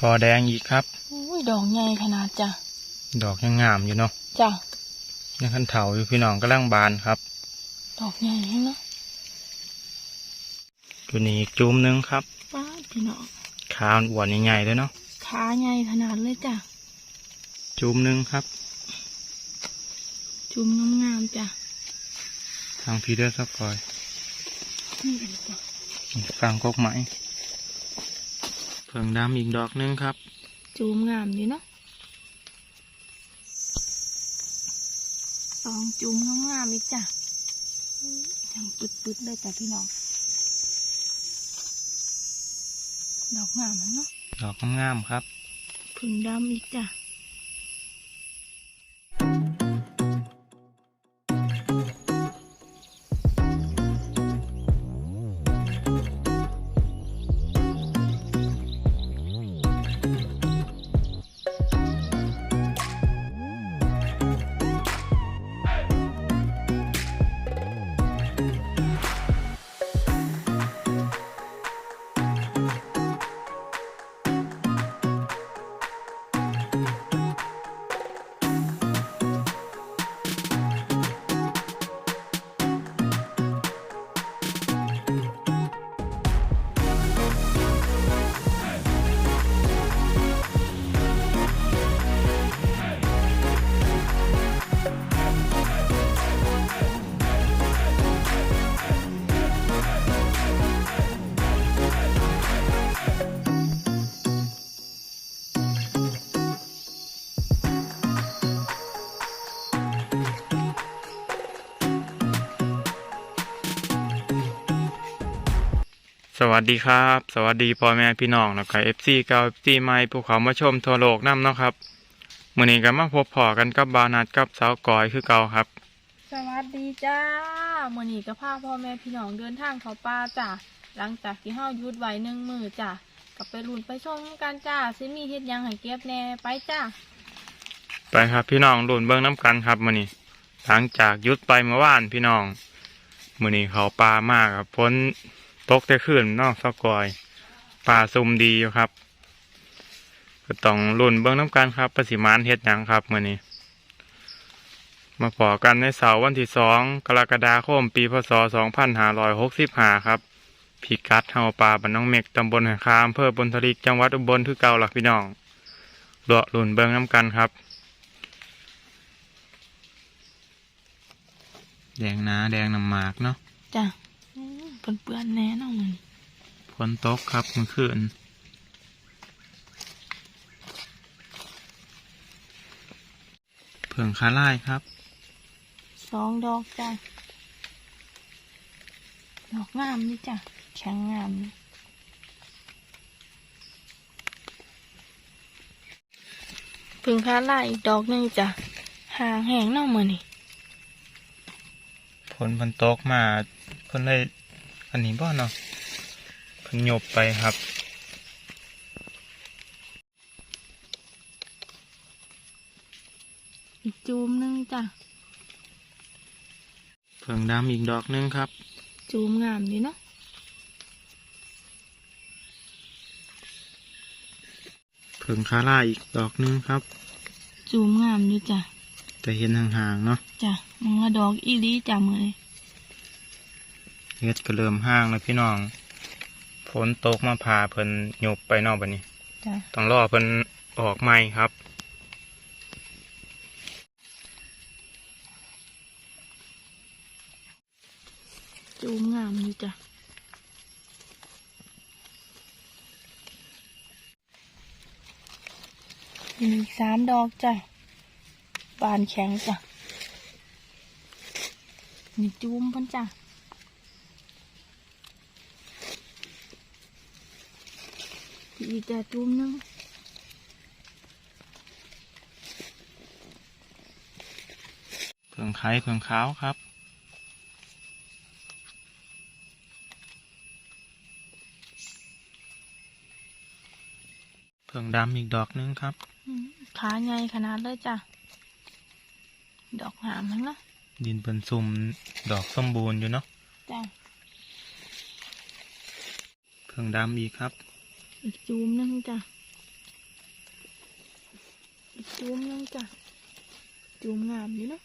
กอแดงอีกครับอุ้ยดอกใหญ่ขนาดจ้ะ ดอกยังงามอยู่เนาะ จ้ะ ยังขันเถาอยู่พี่น้องกำลังบานครับ ดอกใหญ่เนาะตัวนี้อีกจุ่มหนึงครับป้าดพี่น้องขาวอวดใหญ่ๆเลยเนาะ ขาใหญ่ขนาดเลยจ้ะ จุ่มหนึงครับ จุ่มงามๆจ้ะ ทางพีเดอร์สักคอยนี่เลยจ้ะฟังกกไหม เพิ่งดำอีกดอกหนึงครับจุ่มงามดีเนาะสองจุ่มงามๆอีกจ้ะยังปุดๆเลยจ้ะพี่น้อง ดอกงามเนาะ ดอกงามๆครับผึ่งดำอีกจ้ะ สวัสดีครับ สวัสดีพ่อแม่พี่น้องแล้วก็เอฟซีเก่าเอฟซีใหม่ผู้เขามาชมทั่วโลกนํเนาะครับมื้อนี้ก็มาพบพอกันกับบาวนัดกับสาวกอยคือเก่าครับ สวัสดีจ้ามื่อนี้ก็พาพ่อแม่พี่น้องเดินทางเขาป่าจ้ะหลังจากที่เฮาหยุดไว้หนึ่งมือจ้ะกลับไปลุ้นไปชมกันจ้าซิมีเฮ็ดหยังให้เก็บแหน่ไปจ้าไปครับพี่น้องรุ่นเบิ่งน้ำกันครับมื้อนี้หลังจากหยุดไปเมื่อวานพี่น้องมื้อนี้เขาปลามากครับพ้น ตกแต่คืนนอกสาวกอยปลาซุ่มดีอยู่ครับ ก็ต้องรุ่นเบิ่งน้ำกันครับประสิมานเฮ็ดหยังครับมื้อนี้ มาพอกันในเสาร์วันที่สองกรกฎาคมปีพศ2565ครับพิกัดเฮาปลาบ้านน้องเมกตำบลหอยคามอำเภอบนทริกจังหวัดอุบลคือเก่าหลักพี่น้องเลาะลุ่นเบิ่งน้ำกันครับแดงนาแดงน้ำหมากเนาะจ้ะ เปื้อนเปื้อนๆแน่เนอนมันฝนตกครับเมื่อคืนเพิ่งคาไล่ครับสองดอกจ้ะดอกงามนี่จ้ะแข็งงามนี่เพึ่งค้าไล่อีกดอกหนึงจ้ะหางแห้งเน่ามือนี่ฝนมันตกมาเพิ่นเลย อันนี้บ่เนาะเพิ่นหยบไปครับ อีกจูมหนึงจ้ะเพิ่งดำอีกดอกหนึงครับ จูมงามดีเนาะเพิ่งคาไล่อีกดอกหนึงครับ จูมงามอยู่จ้ะแต่เห็นห่างๆเนาะจ้ะมองละดอกอีหลีจ้ะมือนี่ เฮ็ดก็เริ่มห่างแล้วพี่น้องฝนตกมาพาเพิ่นหยบไปเนอกบัดนี้จ้ะต้องรอเพิ่นออกใหม่ครับจูมงามอยู่จ้ะมีอีกสามดอกจ้ะ บานแข็งจ้ะ นี่จูมเพันจ้ะ อีกแต่จูมหนึงเพิ่งไข่เพิ่งขาวครับเพิ่งดำอีกดอกหนึงครับอืมขาใหญ่ขนาดเลยจ้ะ ดอกหามมันเนาะดินเป็นซุ่มดอกสมบูรณ์อยู่เนาะ จ้ะ เพิ่งดำอีกครับ อีกจูมหนึงจ้ะ อีกจุ่มนึงจ้ะจุ่มงามอยู่เนาะ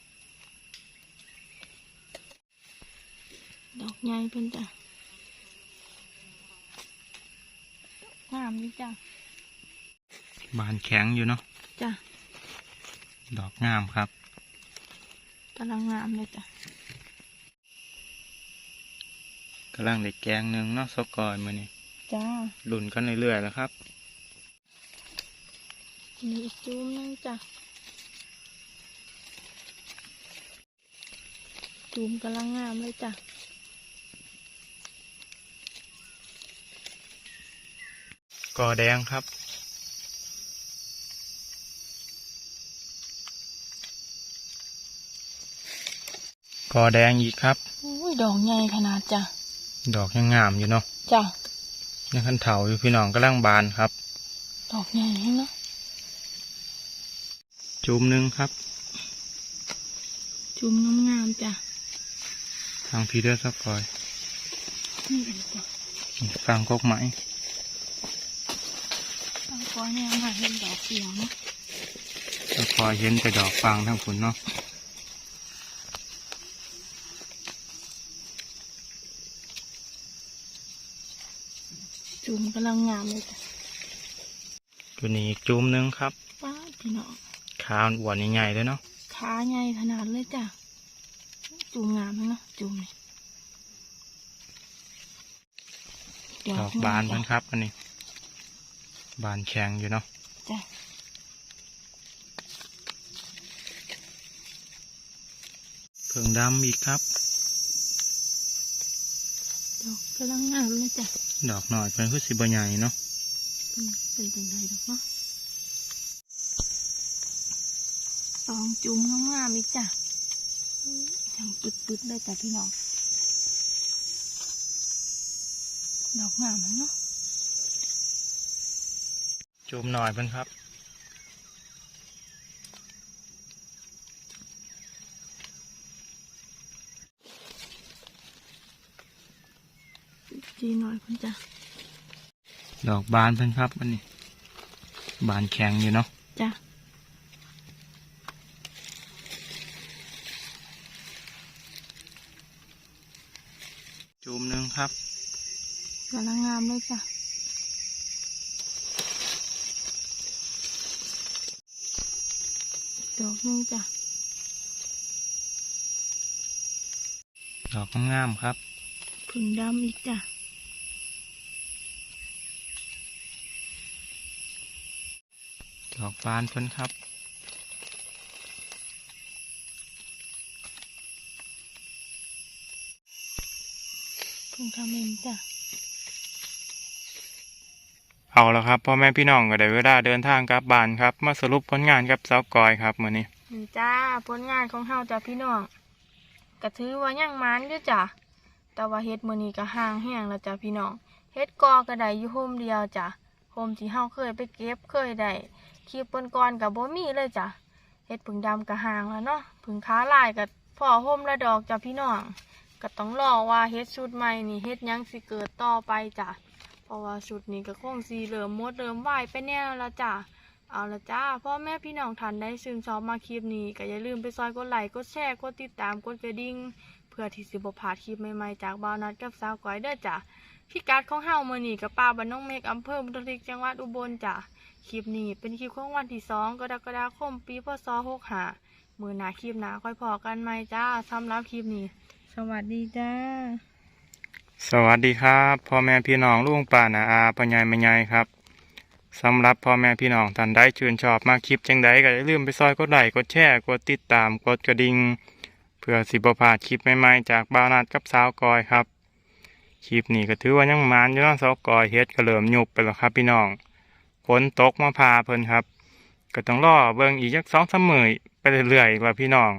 ดอกใหญ่เพิ่นจ้ะ งามอยู่จ้ะ บานแข็งอยู่เนาะ จ้ะ ดอกงามครับกำลังงามเลยจ้ะกำลังเด็กแกงหนึ่งเนาะสกอยมือนี่ จ้าลุ่นกันเรื่อยๆแล้วครับมีอีกจุ่มนึงจ้ะจุ่มกำลังงามเลยจ้ะกอแดงครับ กอแดงอีกครับอุ้ยดอกใหญ่ขนาดจ้ะ ดอกยังงามอยู่เนาะจ้ะ ยังคันเถาอยู่พี่น้องกำลังบานครับ ดอกใหญ่เนาะจุ่มหนึ่งครับ จุ่มงามๆจ้ะ ทางพีเดอร์สกอยนี่เลยจ้ะฟังกกไหมบางก้อนเนี่ยมาเห็นดอกเขียวเนาะสกอยเห็นแต่ดอกฟางทั้งผุนเนาะ จุ่มกำลังงามเลยจ้ะตัวนี้อีกจุ่มหนึ่งครับป้าดพี่น้องขาอ้วนใหญ่ๆเลยเนาะขาใหญ่ขนาดเลยจ้ะจุ่มงามเลยเนาะจุ่มนี่ดอกบานเพิ่นครับอันนี้ บานแข็งอยู่เนาะจ้ะเพิ่งดำอีกครับ ดอกกำลังงามเลยจ้ะ ดอกหน่อยเป็นคือสิบใหญ่เนาะเป็นเป็นจังไงดอกเนาะสองจุ่มงามๆอีกจ้ะยังปึ๊ดๆเลยจ้ะพี่น้อง ดอกงามเลยเนาะจุ่มหน่อยเพิ่นครับ จีหน่อยคุณจ้ะดอกบานเพิ่นครับอันนี้ บานแข็งอยู่เนาะจ้ะจุ่มหนึ่งครับกำลังงามเลยจ้ะดอกหนึงจ้ะดอกงามๆครับผึ่งดำอีกจ้ะ ดอกบานเพิ่นครับผึ่งทำเองจ้ะ เอาละครับพ่อแม่พี่น้องก็ได้เวลาเดินทางกลับบ้านครับ มาสรุปผลงานกับสาวกอยครับมื้อนี้นี่จ้าผลงานของเฮาจ้ะพี่น้องก็ถือว่ายังมันอยู่จ้ะ แต่ว่าเฮ็ดมื้อนี้ก็ห่างแห้งแล้วจ้ะพี่น้องเฮ็ดกอก็ได้อยู่โฮมเดียวจ้ะโฮมที่เฮาเคยไปเก็บเคยได้ คลิปก่อนๆก็บ่มีเลยจ้ะเฮ็ดผึ่งดำก็ห่างแล้วเนาะผึ่งขาลายก็พอโฮมละดอกจ้ะพี่น้องก็ต้องรอว่าเฮ็ดชุดใหม่นี่เฮ็ดยังสิเกิดต่อไปจ้ะเพราะว่าชุดนี้ก็คงสิเริ่มมดเริ่มไหวไปแน่แล้วจ้ะเอาละจ้าพ่อแม่พี่น้องท่านได้ซึมชอบมาคลิปนี้ก็อย่าลืมไปซอยกดไลค์กดแชร์กดติดตามกดกระดิ่งเพื่อที่สิบพลาดคลิปใหม่ๆจากบาวนัดกับสาวก้อยเด้อจ้ะพิกัดของเฮามื้อนี้กับป่าบ้านน้องเมฆอำเภอบุรีจังหวัดอุบลจ้ะ คลิปนี้เป็นคลิปของวันที่2กรกฎาคมปีพศ65มื้อหน้าคลิปหน้าค่อยพอกันใหม่จ้าสำหรับคลิปนี้ สวัสดีจ้า สวัสดีครับพ่อแม่พี่น้องลุงป้านาอาพ่อใหญ่แม่ใหญ่ครับสำหรับพ่อแม่พี่น้องท่านใดชื่นชอบมาคลิปจังใดก็อย่าลืมไปซอยกดไลค์กดแชร์กดติดตามกดกระดิ่งเพื่อสิบพลาดคลิปใหม่ๆจากบ้าวนัดกับสาวกอยครับคลิปนี้ก็ถือว่ายังหมานอยู่เนาะสาวกอยเฮ็ดก็เริ่มยุบไปแล้วครับพี่น้อง ฝนตกมาพาเพิ่นครับ ก็ต้องรอเบิ่งอีกจักสองสามมื้อไปเรื่อยๆอีกว่าพี่น้อง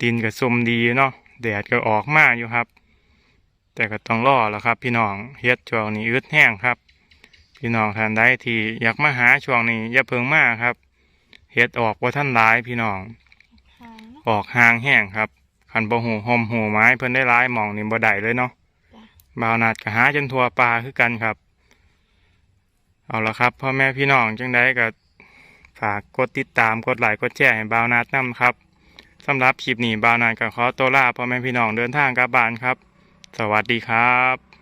ดินก็ซุ่มดีเนาะแดดก็ออกมาอยู่ครับ แต่ก็ต้องรอแล้วครับ พี่น้องเฮ็ดช่วงนี้อึดแห้งครับ พี่น้องท่านใดที่อยากมาหาช่วงนี้อย่าเพิ่งมาครับเฮ็ดออกว่าท่านหลายพี่น้องค่ะเนาะออกห่างแห้งครับคันบ่หูห่มหูไม้เพิ่นได้หลายหมองนี่บ่ได้เลยเนาะจ้ะบ่าวนัดก็หาจนทั่วปลาคือกันครับ เอาละครับพ่อแม่พี่น้องจังใดก็ฝากกดติดตามกดไลค์กดแชร์ให้บาวนาดนำครับสำหรับคลิปนี้บาวนาดกับขอตัวลาพ่อแม่พี่น้องเดินทางกลับบ้านครับ สวัสดีครับ